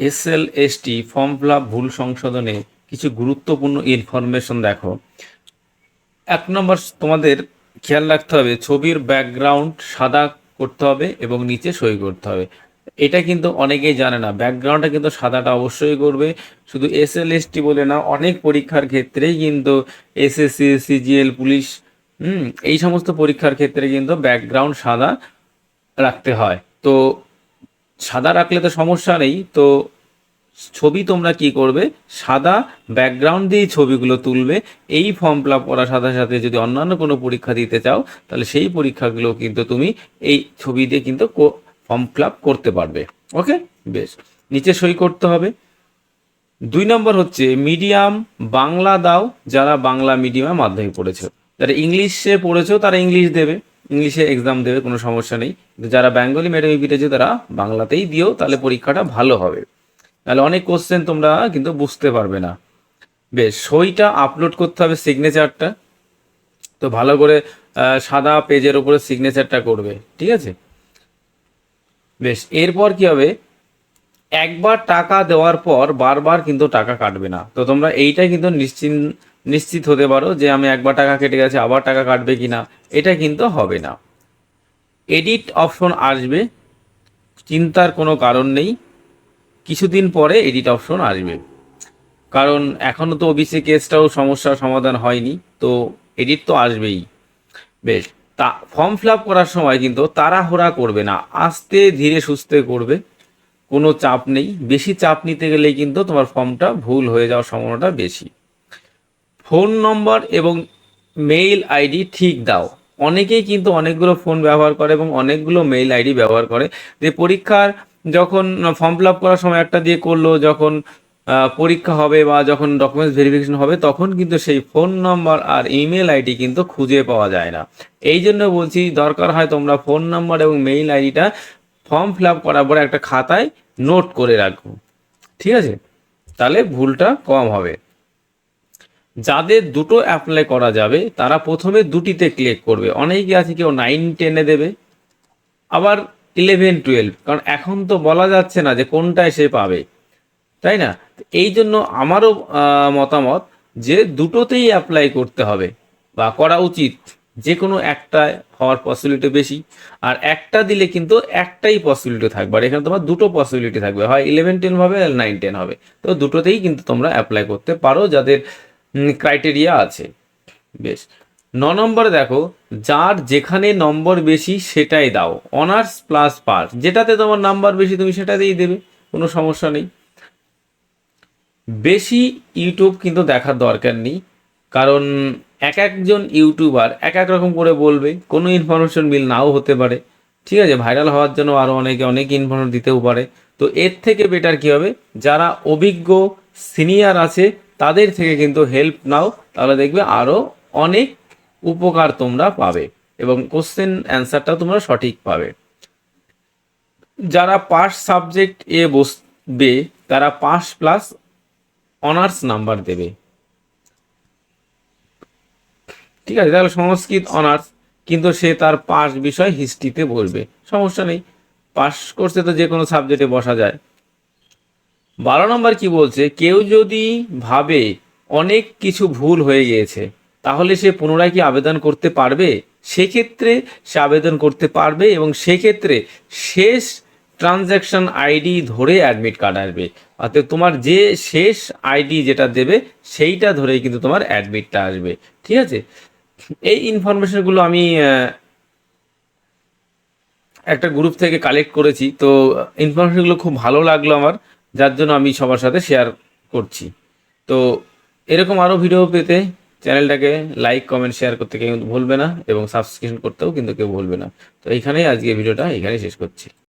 S L S form fill ভুল সংশোধনে কিছু গুরুত্বপূর্ণ ইনফরমেশন দেখো। এক নম্বর, তোমাদের খেয়াল রাখতে হবে, ছবির ব্যাকগ্রাউন্ড সাদা করতে হবে এবং নিচে সই করতে হবে। এটা কিন্তু অনেকেই জানে না, ব্যাকগ্রাউন্ডটা কিন্তু সাদাটা অবশ্যই করবে। শুধু এস এল এস টি বলে না, অনেক পরীক্ষার ক্ষেত্রেই কিন্তু এসএসসি সিজিএল পুলিশ, হুম, এই সমস্ত পরীক্ষার ক্ষেত্রে কিন্তু ব্যাকগ্রাউন্ড সাদা রাখতে হয়। তো সাদা রাখলে তো সমস্যা নেই, তো ছবি তোমরা কি করবে? সাদা ব্যাকগ্রাউন্ড দিয়েই ছবিগুলো তুলবে, এই ফর্ম ফিল আপ করার সাথে সাথে যদি অন্যান্য কোনো পরীক্ষা দিতে চাও, তাহলে সেই পরীক্ষাগুলো কিন্তু তুমি এই ছবি দিয়ে কিন্তু ফর্ম ফিল আপ করতে পারবে। ওকে বেশ। নিচে সই করতে হবে। দুই নম্বর হচ্ছে মিডিয়াম বাংলা দাও, যারা বাংলা মিডিয়ামে মাধ্যমিক পড়েছো। যারা ইংলিশে পড়েছো, তারা ইংলিশ দেবে। ইংলিশে এক্সাম দেবে, কোনো সমস্যা নেই। কিন্তু যারা বেঙ্গলি মিডিয়ামে পিটেছো তারা বাংলাতেই দিও, তাহলে পরীক্ষাটা ভালো হবে। তাহলে অনেক কোশ্চেন তোমরা কিন্তু বুঝতে পারবে না। বেশ, সইটা আপলোড করতে হবে সিগনেচারটা তো ভালো করে সাদা পেজের উপরে সিগনেচারটা করবে, ঠিক আছে? বেশ, এরপর কি হবে? একবার টাকা দেওয়ার পর বারবার কিন্তু টাকা কাটবে না। তো তোমরা এইটাই কিন্তু নিশ্চিন নিশ্চিত হতে পারো যে আমি একবার টাকা কেটে গেছে, আবার টাকা কাটবে কি না এটা কিন্তু হবে না। এডিট অপশন আসবে, চিন্তার কোনো কারণ নেই, কিছুদিন পরে এডিট অপশন আসবে। কারণ এখনও তো ওবিসি কেসটাও সমস্যার সমাধান হয়নি, তো এডিট তো আসবেই। বেশ, তা ফর্ম ফিল করার সময় কিন্তু তাড়াহুড়া করবে না, আস্তে ধীরে সুস্থে করবে, কোনো চাপ নেই। বেশি চাপ নিতে গেলে কিন্তু তোমার ফর্মটা ভুল হয়ে যাওয়ার সম্ভাবনাটা বেশি। ফোন নম্বর এবং মেইল আইডি ঠিক দাও। অনেকেই কিন্তু অনেকগুলো ফোন ব্যবহার করে এবং অনেকগুলো মেইল আইডি ব্যবহার করে। যে পরীক্ষার যখন ফর্ম ফিল আপ করার সময় একটা দিয়ে করল, যখন পরীক্ষা হবে বা যখন ডকুমেন্টস ভেরিফিকেশন হবে, তখন কিন্তু সেই ফোন নম্বর আর ইমেল আইডি কিন্তু খুঁজে পাওয়া যায় না। এই জন্য বলছি, দরকার হয় তোমরা ফোন নাম্বার এবং মেইল আইডিটা ফর্ম ফিল আপ করার পরে একটা খাতায় নোট করে রাখো। ঠিক আছে? তাহলে ভুলটা কম হবে। যাদের দুটো অ্যাপ্লাই করা যাবে, তারা প্রথমে দুটিতে ক্লিক করবে। অনেকে আছে কেউ নাইন টেনে দেবে, আবার ইলেভেন টুয়েলভ কারণ এখন তো বলা যাচ্ছে না যে কোনটায় সে পাবে। তাই না? এই জন্য আমারও মতামত যে দুটোতেই অ্যাপ্লাই করতে হবে বা করা উচিত। যে কোনো একটা হওয়ার পসিবিলিটি বেশি, আর একটা দিলে কিন্তু একটাই পসিবিলিটি থাকবে। আর এখানে তোমার দুটো পসিবিলিটি থাকবে। হয় ইলেভেন টেন হবে, আর নাইন টেন হবে। তো দুটোতেই কিন্তু তোমরা অ্যাপ্লাই করতে পারো যাদের ক্রাইটেরিয়া আছে। বেশ। ন নম্বরে দেখো, যার যেখানে নম্বর বেশি সেটাই দাও। অনার্স প্লাস পাস যেটাতে তোমার নাম্বার বেশি, তুমি সেটাতেই দেবে, কোনো সমস্যা নেই। বেশি ইউটিউব কিন্তু দেখার দরকার নেই, কারণ এক একজন ইউটিউবার এক এক রকম করে বলবে, কোনো ইনফরমেশন মিল নাও হতে পারে। ঠিক আছে ভাইরাল হওয়ার জন্য আরও অনেকে অনেক ইনফরমেশন দিতেও পারে। তো এর থেকে বেটার কি হবে? যারা অভিজ্ঞ সিনিয়র আছে তাদের থেকে কিন্তু হেল্প নাও, তাহলে দেখবে আরও অনেক উপকার তোমরা পাবে এবং কোশ্চেন অ্যান্সারটা তোমরা সঠিক পাবে। যারা পাস সাবজেক্ট এ বসবে, তারা পাস প্লাস অনার্স নাম্বার দেবে। ঠিক আছে, তাহলে সংস্কৃত অনার্স কিন্তু সে তার পাস বিষয় হিস্ট্রিতে বলবে সমস্যা নেই পাস করছে তো যে কোনো সাবজেক্টে বসা যায়। বারো নম্বর কি বলছে? কেউ যদি ভাবে অনেক কিছু ভুল হয়ে গিয়েছে, তাহলে সে পুনরায় কি আবেদন করতে পারবে? সেক্ষেত্রে সে আবেদন করতে পারবে এবং সেক্ষেত্রে শেষ ট্রানজ্যাকশন আইডি ধরে অ্যাডমিট কার্ড আসবে। অর্থাৎ তোমার যে শেষ আইডি যেটা দেবে, সেইটা ধরেই কিন্তু তোমার অ্যাডমিটটা আসবে। ঠিক আছে? এই ইনফরমেশনগুলো আমি একটা গ্রুপ থেকে কালেক্ট করেছি। তো ইনফরমেশনগুলো খুব ভালো লাগল আমার। যার জন্য আমি সবার সাথে শেয়ার করছি। তো এরকম আরও ভিডিও পেতে চ্যানেলটাকে লাইক কমেন্ট শেয়ার করতে কেউ ভুলবে না এবং সাবস্ক্রিপশন করতেও কিন্তু কেউ ভুলবে না। তো এইখানেই আজকে ভিডিওটা এখানেই শেষ করছি।